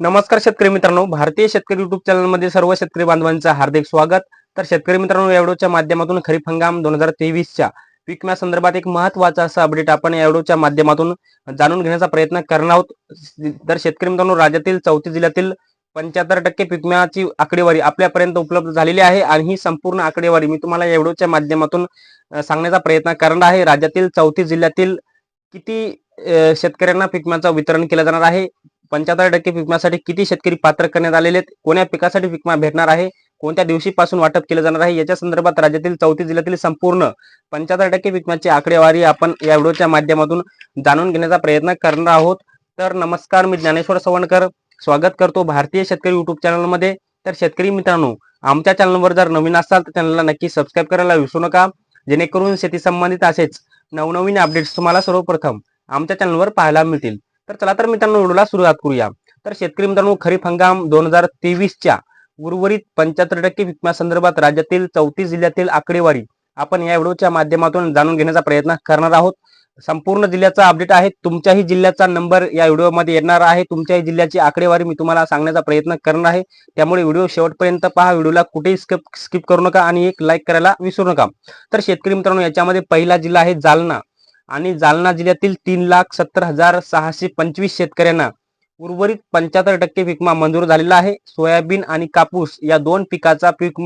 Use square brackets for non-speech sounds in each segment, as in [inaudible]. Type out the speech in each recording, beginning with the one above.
नमस्कार शेतकरी मित्रांनो भारतीय शेतकरी युट्यूब चॅनलमध्ये सर्व शेतकरी बांधवांचं हार्दिक स्वागत. तर शेतकरी मित्रांनो या व्हिडिओच्या माध्यमातून खरीप हंगाम दोन हजार तेवीसच्या पीक संदर्भात एक महत्त्वाचा असा अपडेट आपण या व्हिडिओच्या माध्यमातून जाणून घेण्याचा प्रयत्न करणार आहोत. तर शेतकरी मित्रांनो राज्यातील चौथी जिल्ह्यातील पंच्याहत्तर टक्के पिकम्याची आकडेवारी आपल्यापर्यंत उपलब्ध झालेली आहे आणि ही संपूर्ण आकडेवारी मी तुम्हाला या व्हिडिओच्या माध्यमातून सांगण्याचा प्रयत्न करणार आहे. राज्यातील चौथी जिल्ह्यातील किती शेतकऱ्यांना पिकम्याचं वितरण केलं जाणार आहे? पंच्याहत्तर टक्के पीक किती शेतकरी पात्र करण्यात आलेले आहेत? कोण्या पिकासाठी पीक विमा भेटणार आहे? कोणत्या दिवशीपासून वाटप केलं जाणार आहे? याच्या संदर्भात राज्यातील चौथी जिल्ह्यातील संपूर्ण पंच्याहत्तर टक्के पीक आकडेवारी आपण या व्हिडिओच्या माध्यमातून जाणून घेण्याचा प्रयत्न करणार आहोत. तर नमस्कार मी ज्ञानेश्वर सवणकर. स्वागत करतो भारतीय शेतकरी युट्यूब चॅनलमध्ये. तर शेतकरी मित्रांनो आमच्या चॅनलवर जर नवीन असाल तर चॅनलला नक्की सबस्क्राईब करायला विसरू नका. जेणेकरून शेती संबंधित असेच नवनवीन अपडेट्स तुम्हाला सर्वप्रथम आमच्या चॅनलवर पाहायला मिळतील. तर चला तर मित्रांनो व्हिडिओला सुरुवात करूया. तर शेतकरी मित्रांनो खरीप हंगाम दोन हजार तेवीसच्या उर्वरित पंच्याहत्तर टक्के विकण्यासंदर्भात संदर्भात राज्यातील चौतीस जिल्ह्यातील आकडेवारी आपण या व्हिडिओच्या माध्यमातून जाणून घेण्याचा प्रयत्न करणार आहोत. संपूर्ण जिल्ह्याचा अपडेट आहे. तुमच्याही जिल्ह्याचा नंबर या व्हिडिओमध्ये येणार आहे. तुमच्याही जिल्ह्याची आकडेवारी मी तुम्हाला सांगण्याचा प्रयत्न करणार आहे. त्यामुळे व्हिडिओ शेवटपर्यंत पहा. व्हिडिओला कुठेही स्किप स्किप करू नका आणि एक लाईक करायला विसरू नका. तर शेतकरी मित्रांनो याच्यामध्ये पहिला जिल्हा आहे जालना. आणि जालना जिल्ह्यातील तीन लाख सत्तर हजार सहाशे पंचवीस शेतकऱ्यांना उर्वरित पंच्याहत्तर टक्के पीक मंजूर झालेला आहे. सोयाबीन आणि कापूस या दोन पिकाचा पीक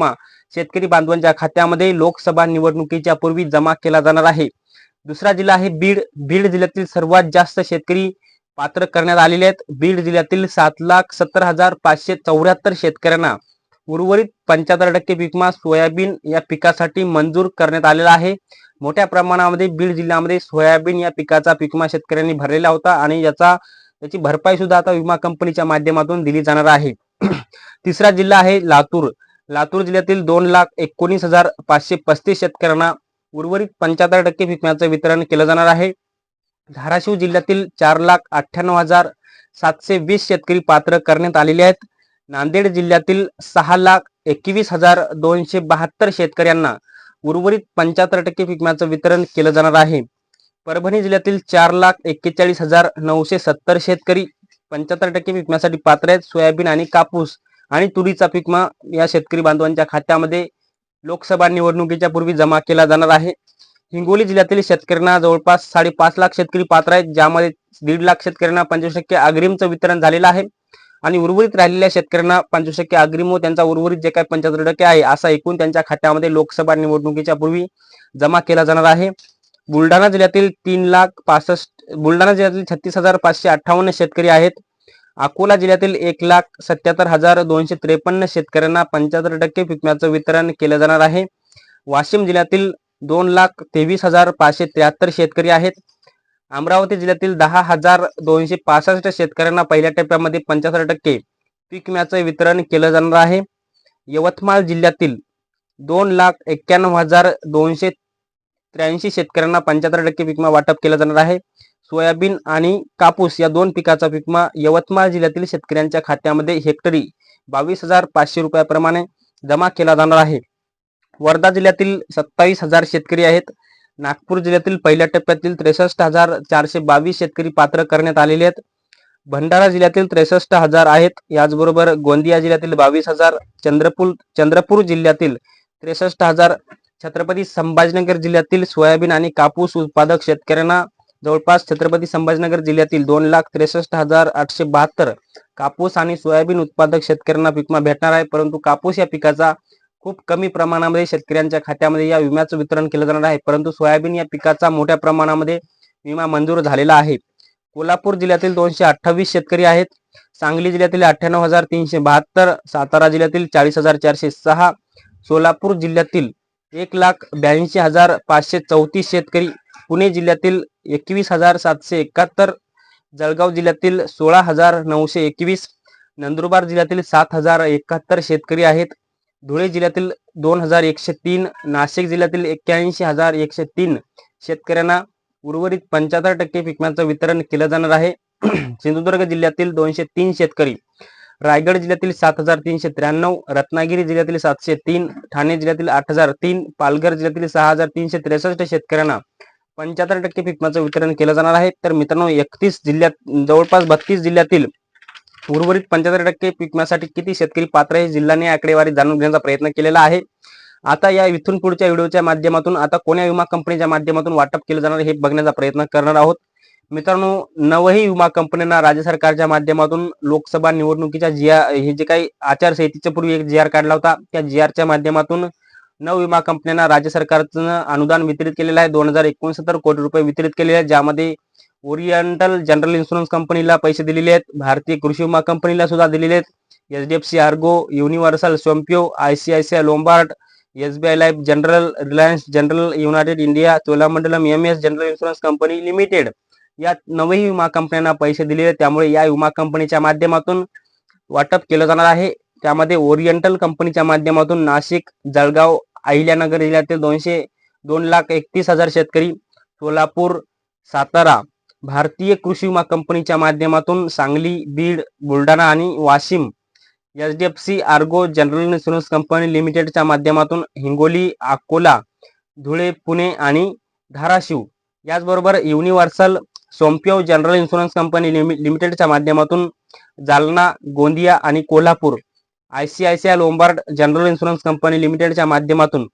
शेतकरी बांधवांच्या खात्यामध्ये लोकसभा निवडणुकीच्या पूर्वी जमा केला जाणार आहे. दुसरा जिल्हा आहे बीड. बीड जिल्ह्यातील सर्वात जास्त शेतकरी पात्र करण्यात आलेले आहेत. बीड जिल्ह्यातील सात लाख सत्तर हजार पाचशे चौऱ्याहत्तर शेतकऱ्यांना उर्वरित पंच्याहत्तर टक्के पीक विमा सोयाबीन या पिकासाठी मंजूर करण्यात आलेला आहे. मोठ्या प्रमाणामध्ये बीड जिल्ह्यामध्ये सोयाबीन या पिकाचा पीक शेतकऱ्यांनी भरलेला होता आणि याचा त्याची भरपाई सुद्धा आता विमा कंपनीच्या माध्यमातून दिली जाणार आहे. [clears throat] तिसरा जिल्हा आहे लातूर. लातूर जिल्ह्यातील दोन लाख एकोणीस हजार पाचशे पस्तीस शेतकऱ्यांना उर्वरित पंच्याहत्तर टक्के पिकम्याचं वितरण केलं जाणार आहे. धाराशिव जिल्ह्यातील चार लाख अठ्ठ्याण्णव हजार सातशे वीस शेतकरी पात्र करण्यात आलेले आहेत. नांदेड जिल्ह्यातील सहा लाख एकवीस हजार दोनशे बहात्तर शेतकऱ्यांना उर्वरित पंच्याहत्तर टक्के पिकम्याचं विम्याचं वितरण केलं जाणार आहे. परभणी जिल्ह्यातील चार लाख एक्केचाळीस हजार नऊशे सत्तर शेतकरी पंच्याहत्तर टक्के पीक पात्र आहेत. सोयाबीन आणि कापूस आणि तुरीचा पिकमा या शेतकरी बांधवांच्या खात्यामध्ये लोकसभा निवडणुकीच्या पूर्वी जमा केला जाणार आहे. हिंगोली जिल्ह्यातील शेतकऱ्यांना जवळपास साडेपाच लाख शेतकरी पात्र आहेत ज्यामध्ये दीड लाख शेतकऱ्यांना पंचवीस टक्के अग्रिमचं वितरण झालेलं आहे. आणि उर्वरित राहिलेल्या शेतकऱ्यांना पंचवीस टक्के अग्रिम व त्यांचा उर्वरित जे काही पंच्याहत्तर टक्के आहे असा एकूण त्यांच्या खात्यामध्ये लोकसभा निवडणुकीच्या पूर्वी जमा केला जाणार आहे. बुलढाणा जिल्ह्यातील तीन लाख पासष्ट बुलढाणा जिल्ह्यातील छत्तीस हजार पाचशे अठ्ठावन्न शेतकरी आहेत. अकोला जिल्ह्यातील एक लाख सत्याहत्तर हजार दोनशे त्रेपन्न शेतकऱ्यांना पंच्याहत्तर टक्के पिकम्याचं वितरण केलं जाणार आहे. वाशिम जिल्ह्यातील दोन लाख तेवीस हजार पाचशे त्र्याहत्तर शेतकरी आहेत. अमरावती जिल्ह्यातील दहा हजार दोनशे पासष्ट शेतकऱ्यांना पहिल्या टप्प्यामध्ये पंच्याहत्तर टक्के पीक विम्याचं वितरण केलं जाणार आहे. यवतमाळ जिल्ह्यातील दोन लाख एक्क्याण्णव हजार दोनशे त्र्याऐंशी शेतकऱ्यांना पंच्याहत्तर टक्के विमा वाटप केलं जाणार आहे. सोयाबीन आणि कापूस या दोन पिकाचा पीक विमा यवतमाळ जिल्ह्यातील शेतकऱ्यांच्या खात्यामध्ये हेक्टरी बावीस हजार पाचशे रुपयाप्रमाणे जमा केला जाणार आहे. वर्धा जिल्ह्यातील सत्तावीस हजार शेतकरी आहेत. नागपूर जिल्ह्यातील पहिल्या टप्प्यातील त्रेसष्ट हजार चारशे बावीस शेतकरी पात्र करण्यात आलेले आहेत. भंडारा जिल्ह्यातील त्रेसष्ट हजार आहेत. याचबरोबर गोंदिया जिल्ह्यातील बावीस हजार चंद्रपूर चंद्रपूर जिल्ह्यातील त्रेसष्ट हजार छत्रपती संभाजीनगर जिल्ह्यातील सोयाबीन आणि कापूस उत्पादक शेतकऱ्यांना जवळपास छत्रपती संभाजीनगर जिल्ह्यातील दोन लाख त्रेसष्ट हजार आठशे बहात्तर कापूस आणि सोयाबीन उत्पादक शेतकऱ्यांना पिकमा भेटणार आहे. परंतु कापूस या पिकाचा खूप कमी प्रमाणामध्ये शेतकऱ्यांच्या खात्यामध्ये या विम्याचं वितरण केलं जाणार आहे. परंतु सोयाबीन या पिकाचा मोठ्या प्रमाणामध्ये विमा मंजूर झालेला आहे. कोल्हापूर जिल्ह्यातील दोनशे अठ्ठावीस शेतकरी आहेत. सांगली जिल्ह्यातील अठ्ठ्याण्णव हजार तीनशे बहात्तर सातारा जिल्ह्यातील चाळीस हजार चारशे सहा सोलापूर जिल्ह्यातील एक लाख ब्याऐंशी हजार पाचशे चौतीस शेतकरी पुणे जिल्ह्यातील एकवीस हजार सातशे एकाहत्तर जळगाव जिल्ह्यातील सोळा हजार नऊशे एकवीस नंदुरबार जिल्ह्यातील सात हजार एकाहत्तर शेतकरी आहेत. धुळे जिल्ह्यातील दोन हजार एकशे तीन नाशिक जिल्ह्यातील एक्क्याऐंशी हजार एकशे तीन शेतकऱ्यांना उर्वरित पंच्याहत्तर टक्के पिकम्याचं वितरण केलं जाणार आहे. [clears throat] सिंधुदुर्ग जिल्ह्यातील दोनशे तीन शेतकरी रायगड जिल्ह्यातील सात हजार तीनशे त्र्याण्णव रत्नागिरी जिल्ह्यातील सातशे तीन ठाणे जिल्ह्यातील आठ हजार तीन पालघर जिल्ह्यातील सहा हजार तीनशे त्रेसष्ट शेतकऱ्यांना पंच्याहत्तर टक्के पिकमाचं वितरण केलं जाणार आहे. तर मित्रांनो एकतीस जिल्ह्यात जवळपास बत्तीस जिल्ह्यातील उर्वरित पंच्याहत्तर टक्के पिकण्यासाठी किती शेतकरी पात्र आहे जिल्ह्याने आकडेवारी जाणून घेण्याचा प्रयत्न केलेला आहे. आता या इथून पुढच्या व्हिडिओच्या माध्यमातून आता कोण्या विमा कंपनीच्या माध्यमातून वाटप केलं जाणार हे बघण्याचा प्रयत्न करणार आहोत. मित्रांनो नवही विमा कंपन्यांना राज्य सरकारच्या माध्यमातून लोकसभा निवडणुकीच्या जी हे जे काही आचारसंहितेच्या पूर्वी एक जी आर काढला होता त्या जी आरच्या माध्यमातून नव विमा कंपन्यांना राज्य सरकारचं अनुदान वितरित केलेलं आहे. दोन हजार एकोणसत्तर कोटी रुपये वितरित केलेले आहे ज्यामध्ये ओरिएंटल जनरल इन्शुरन्स कंपनीला पैसे दिलेले आहेत. भारतीय कृषी विमा कंपनीला सुद्धा दिलेले आहेत. H D F C Ergo Universal Sompo ICICI Lombard SBI Life General Reliance General United India Cholamandalam M S General Insurance Company Limited या नवही विमा कंपन्यांना पैसे दिलेले आहेत. त्यामुळे या विमा कंपनीच्या माध्यमातून वाटप केलं जाणार आहे. त्यामध्ये ओरिएंटल कंपनीच्या माध्यमातून नाशिक जळगाव अहिल्यानगर जिल्ह्यातील दोनशे दोन लाख एकतीस हजार शेतकरी सोलापूर सातारा भारतीय कृषी विमा कंपनीच्या माध्यमातून सांगली बीड बुलढाणा आणि Washim H D F C Ergo General Insurance Company लिमिटेडच्या माध्यमातून हिंगोली अकोला धुळे पुणे आणि धाराशिव याचबरोबर Universal Sompo General Insurance Company लिमिटेडच्या माध्यमातून जालना गोंदिया आणि Kolhapur I C I C I Lombard General Insurance Company लिमिटेडच्या माध्यमातून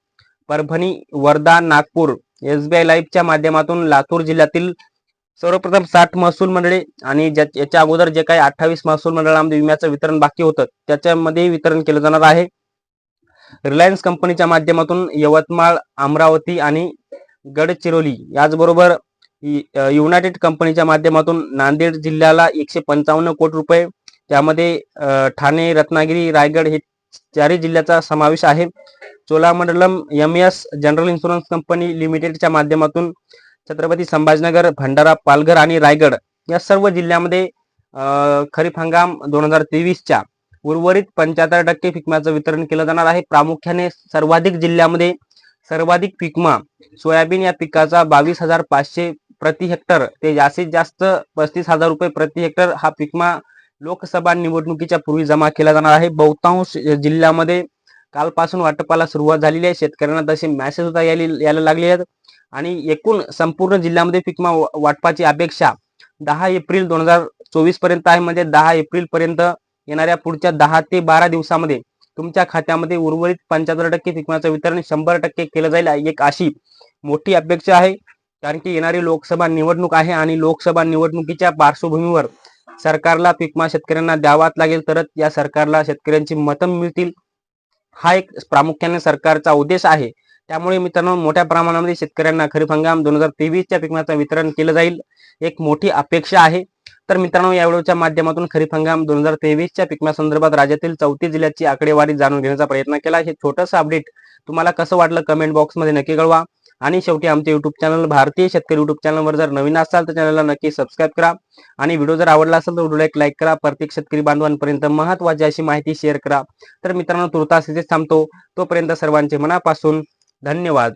Parbhani Wardha Nagpur S B I लाईफच्या माध्यमातून लातूर जिल्ह्यातील सर्वप्रथम साठ महसूल मंडळे आणि याच्या अगोदर जे काही अठ्ठावीस महसूल मंडळामध्ये विम्याचं वितरण बाकी होतं त्याच्यामध्ये वितरण केलं जाणार आहे. रिलायन्स कंपनीच्या माध्यमातून यवतमाळ अमरावती आणि गडचिरोली याचबरोबर युनायटेड कंपनीच्या माध्यमातून नांदेड जिल्ह्याला एकशे पंचावन्न कोटी रुपये त्यामध्ये ठाणे रत्नागिरी रायगड हे चारही जिल्ह्याचा समावेश आहे. Cholamandalam M S General Insurance Company लिमिटेडच्या माध्यमातून छत्रपती संभाजीनगर भंडारा पालघर आणि रायगड या सर्व जिल्ह्यामध्ये खरीप हंगाम दोन हजार तेवीसच्या उर्वरित पंच्याहत्तर टक्के पिकम्याचं वितरण केलं जाणार आहे. प्रामुख्याने सर्वाधिक जिल्ह्यामध्ये सर्वाधिक पिकमा सोयाबीन या पिकाचा बावीस हजार पाचशे प्रति हेक्टर ते जास्तीत जास्त पस्तीस हजार रुपये प्रति हेक्टर हा पिकमा लोकसभा निवडणुकीच्या पूर्वी जमा केला जाणार आहे. बहुतांश जिल्ह्यामध्ये कालपासून वाटपाला सुरुवात झालेली आहे. शेतकऱ्यांना तसे मॅसेज सुद्धा यायला यायला लागले आहेत. आणि एकूण संपूर्ण जिल्ह्यामध्ये पिकमा वाटपाची अपेक्षा दहा एप्रिल दोन हजार चोवीसपर्यंत आहे. म्हणजे दहा एप्रिल पर्यंत येणाऱ्या पुढच्या दहा ते बारा दिवसामध्ये तुमच्या खात्यामध्ये उर्वरित पंच्याहत्तर टक्के पिकमाचं वितरण शंभर टक्के केलं जाईल. एक अशी मोठी अपेक्षा आहे. कारण की येणारी लोकसभा निवडणूक आहे आणि लोकसभा निवडणुकीच्या पार्श्वभूमीवर सरकारला पिकमा शेतकऱ्यांना द्यावाच लागेल. तरच या सरकारला शेतकऱ्यांची मतं मिळतील. हा एक प्रामुख्याने सरकारचा उद्देश आहे. त्यामुळे मित्रांनो मोठ्या प्रमाणामध्ये शेतकऱ्यांना खरीप हंगाम दोन हजार तेवीसच्या पिकमाचं वितरण केलं जाईल एक मोठी अपेक्षा आहे. तर मित्रांनो या व्हिडिओच्या माध्यमातून खरीप हंगाम दोन हजार तेवीसच्या पिकण्यासंदर्भात राज्यातील चौथी जिल्ह्याची आकडेवारी जाणून घेण्याचा प्रयत्न केला. हे छोटंसं अपडेट तुम्हाला कसं वाटलं कमेंट बॉक्समध्ये नक्की कळवा. आणि शेवटी आमचे युट्यूब चॅनल भारतीय शेतकरी युट्यूब चॅनलवर जर नवीन असाल तर चॅनलला नक्की सबस्क्राईब करा. आणि व्हिडिओ जर आवडला असेल तर व्हिडिओला एक लाईक करा. प्रत्येक शेतकरी बांधवांपर्यंत महत्वाची अशी माहिती शेअर करा. तर मित्रांनो तुर्तास इथेच थांबतो. तोपर्यंत सर्वांचे मनापासून धन्यवाद.